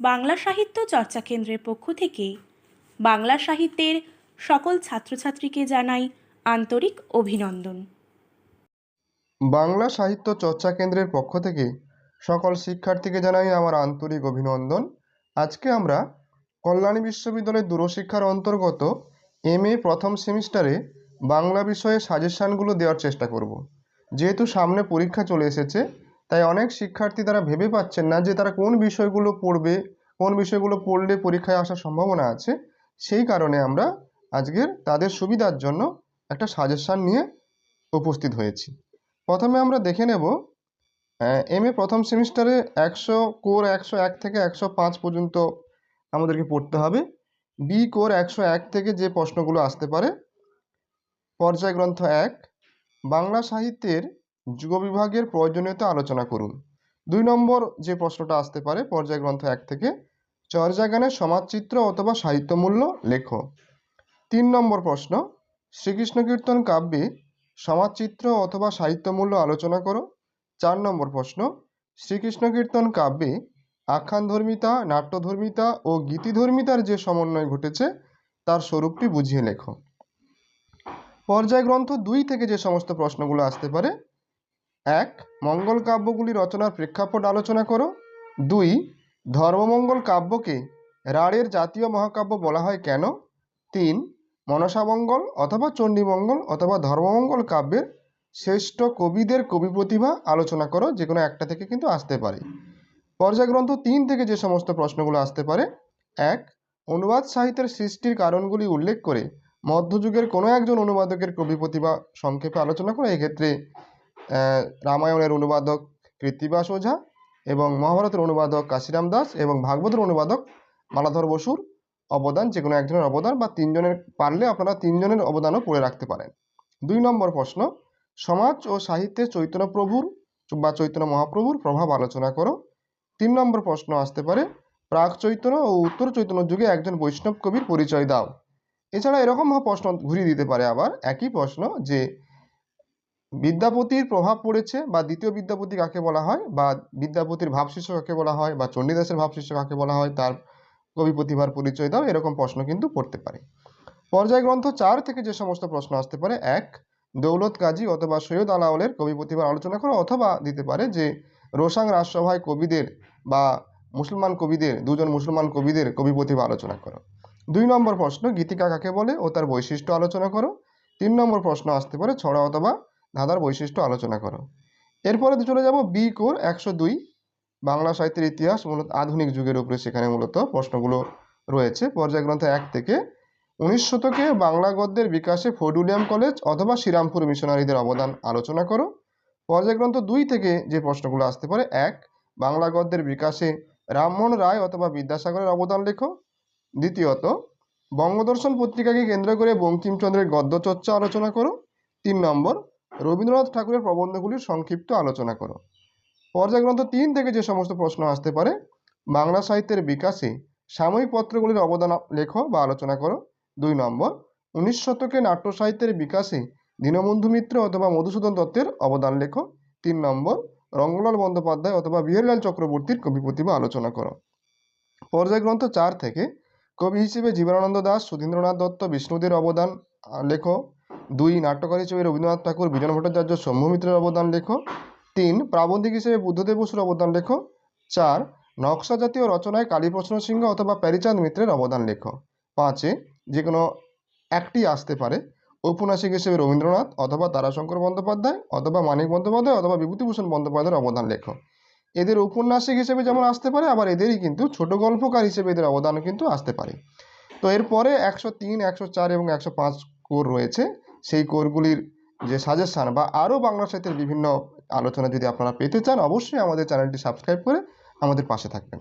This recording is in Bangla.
বাংলা সাহিত্য চর্চা কেন্দ্রের পক্ষ থেকে বাংলা সাহিত্যের সকল ছাত্রছাত্রীকে জানাই আন্তরিক অভিনন্দন। বাংলা সাহিত্য চর্চা কেন্দ্রের পক্ষ থেকে সকল শিক্ষার্থীকে জানাই আমার আন্তরিক অভিনন্দন। আজকে আমরা কল্যাণী বিশ্ববিদ্যালয়ের দূরশিক্ষার অন্তর্গত এম এ প্রথম সেমিস্টারে বাংলা বিষয়ে সাজেশানগুলো দেওয়ার চেষ্টা করব। যেহেতু সামনে পরীক্ষা চলে এসেছে তাই অনেক শিক্ষার্থী তারা ভেবে পাচ্ছেন না যে তারা কোন বিষয়গুলো পড়বে, কোন বিষয়গুলো পড়লে পরীক্ষায় আসার সম্ভাবনা আছে। সেই কারণে আমরা আজকের তাদের সুবিধার জন্য একটা সাজেশান নিয়ে উপস্থিত হয়েছি। প্রথমে আমরা দেখে নেব এম এ প্রথম সেমিস্টারে একশো কোর একশো এক থেকে একশো পাঁচ পর্যন্ত আমাদেরকে পড়তে হবে। বি কোর একশো এক থেকে যে প্রশ্নগুলো আসতে পারে পর্যায় গ্রন্থ এক, বাংলা সাহিত্যের যুগ বিভাগের প্রয়োজনীয়তা আলোচনা করুন। দুই নম্বর যে প্রশ্নটা আসতে পারে পর্যায় গ্রন্থ এক থেকে চর্যাগানের সমাজচিত্র অথবা সাহিত্যমূল্য লেখো। তিন নম্বর প্রশ্ন, শ্রীকৃষ্ণ কীর্তন কাব্যে সমাজচিত্র অথবা সাহিত্যমূল্য আলোচনা করো। চার নম্বর প্রশ্ন, শ্রীকৃষ্ণ কীর্তন কাব্যে আখ্যানধর্মিতা, নাট্যধর্মিতা ও গীতিধর্মিতার যে সমন্বয় ঘটেছে, তার স্বরূপটি বুঝিয়ে লেখো। পর্যায় গ্রন্থ দুই থেকে যে সমস্ত প্রশ্নগুলো আসতে পারে এক, মঙ্গল কাব্যগুলি রচনার প্রেক্ষাপট আলোচনা করো। দুই, ধর্মমঙ্গল কাব্যকে রাঢ়ের জাতীয় মহাকাব্য বলা হয় কেন? তিন, মনসামঙ্গল অথবা চণ্ডীমঙ্গল অথবা ধর্মমঙ্গল কাব্যের শ্রেষ্ঠ কবিদের কবি প্রতিভা আলোচনা করো যে কোনো একটা থেকে কিন্তু আসতে পারে। পর্যায়গ্রন্থ তিন থেকে যে সমস্ত প্রশ্নগুলো আসতে পারে, এক, অনুবাদ সাহিত্যের সৃষ্টির কারণগুলি উল্লেখ করে মধ্যযুগের কোনো একজন অনুবাদকের কবি প্রতিভা সংক্ষেপে আলোচনা করো। এক্ষেত্রে রামায়ণের অনুবাদক কৃত্তিবাস ওঝা এবং মহাভারতের অনুবাদক কাশিরাম দাস এবং ভাগবতের অনুবাদক মালাধর বসুর অবদান, যে কোনো একজনের অবদান বা তিনজনের পারলে আপনারা তিনজনের অবদানও পড়ে রাখতে পারেন। দুই নম্বর প্রশ্ন, সমাজ ও সাহিত্যে চৈতন্য প্রভুর বা চৈতন্য মহাপ্রভুর প্রভাব আলোচনা করো। তিন নম্বর প্রশ্ন আসতে পারে, প্রাক চৈতন্য ও উত্তর চৈতন্য যুগে একজন বৈষ্ণব কবির পরিচয় দাও। এছাড়া এরকমভাবে প্রশ্ন ঘুরিয়ে দিতে পারে আবার। একই প্রশ্ন, যে বিদ্যাপতির প্রভাব পড়েছে বা দ্বিতীয় বিদ্যাপতি কাকে বলা হয় বা বিদ্যাপতির ভাবশিষ্য কাকে বলা হয় বা চণ্ডীদাসের ভাবশিষ্য কাকে বলা হয় তার কবি প্রতিভার পরিচয় দাও, এরকম প্রশ্ন কিন্তু পড়তে পারে। পর্যায় গ্রন্থ চার থেকে যে সমস্ত প্রশ্ন আসতে পারে, এক, দৌলত কাজী অথবা সৈয়দ আলাওলের কবি প্রতিভার আলোচনা করো অথবা দিতে পারে যে, রোসাং রাজসভায় কবিদের বা মুসলমান কবিদের, দুজন মুসলমান কবিদের কবি প্রতিভা আলোচনা করো। দুই নম্বর প্রশ্ন, গীতিকা কাকে বলে ও তার বৈশিষ্ট্য আলোচনা করো। তিন নম্বর প্রশ্ন আসতে পারে, ছড়া অথবা ধাঁধার বৈশিষ্ট্য আলোচনা করো। এরপরে চলে যাব বি কোর একশো দুই, বাংলা সাহিত্যের ইতিহাস মূলত আধুনিক যুগের উপরে সেখানে মূলত প্রশ্নগুলো রয়েছে। পর্যায় গ্রন্থ এক থেকে উনিশ শতকে বাংলা গদ্যের বিকাশে ফোর্ট উইলিয়াম কলেজ অথবা শ্রীরামপুর মিশনারিদের অবদান আলোচনা করো। পর্যায় গ্রন্থ দুই থেকে যে প্রশ্নগুলো আসতে পারে, এক, বাংলা গদ্যের বিকাশে রামমোহন রায় অথবা বিদ্যাসাগরের অবদান লেখো। দ্বিতীয়ত, বঙ্গদর্শন পত্রিকাকে কেন্দ্র করে বঙ্কিমচন্দ্রের গদ্য চর্চা আলোচনা করো। তিন নম্বর রবীন্দ্রনাথ ঠাকুরের প্রবন্ধগুলির সংক্ষিপ্ত আলোচনা করো। পর্যায়গ্রন্থ তিন থেকে যে সমস্ত প্রশ্ন আসতে পারে, বাংলা সাহিত্যের বিকাশে সাময়িক পত্রগুলির অবদান লেখো বা আলোচনা করো। দুই নম্বর, উনিশ শতকে নাট্য সাহিত্যের বিকাশে দীনবন্ধু মিত্র অথবা মধুসূদন দত্তের অবদান লেখো। তিন নম্বর, রঙ্গলাল বন্দ্যোপাধ্যায় অথবা বিহারীলাল চক্রবর্তীর কবি প্রতিভা আলোচনা করো। পর্যায়গ্রন্থ চার থেকে কবি হিসেবে জীবনানন্দ দাস, সুধীন্দ্রনাথ দত্ত, বিষ্ণুদের অবদান লেখো। দুই নাট্যকার হিসেবে রবীন্দ্রনাথ ঠাকুর, বিজন ভট্টাচার্য সৌম্য মিত্রের অবদান লেখো। তিন, প্রাবন্ধিক হিসেবে বুদ্ধদেব বসুর অবদান লেখো। চার নকশা জাতীয় রচনায় কালীপ্রশ্ন সিংহ অথবা প্যারিচাঁদ মিত্রের অবদান লেখো। পাঁচে যে কোনো একটি আসতে পারে। ঔপন্যাসিক হিসেবে রবীন্দ্রনাথ অথবা তারাশঙ্কর বন্দ্যোপাধ্যায় অথবা মানিক বন্দ্যোপাধ্যায় অথবা বিভূতিভূষণ বন্দ্যোপাধ্যায়ের অবদান লেখো। এদের ঔপন্যাসিক হিসেবে যেমন আসতে পারে, আবার এদেরই কিন্তু ছোট গল্পকার হিসেবে এদের অবদানও কিন্তু আসতে পারে। তো এরপরে একশো তিন, একশো চার এবং একশো পাঁচ কোর রয়েছে। সেই কোরগুলির যে সাজেশান বা আরও বাংলা সাহিত্যের বিভিন্ন আলোচনা যদি আপনারা পেতে চান, অবশ্যই আমাদের চ্যানেলটি সাবস্ক্রাইব করে আমাদের পাশে থাকবেন।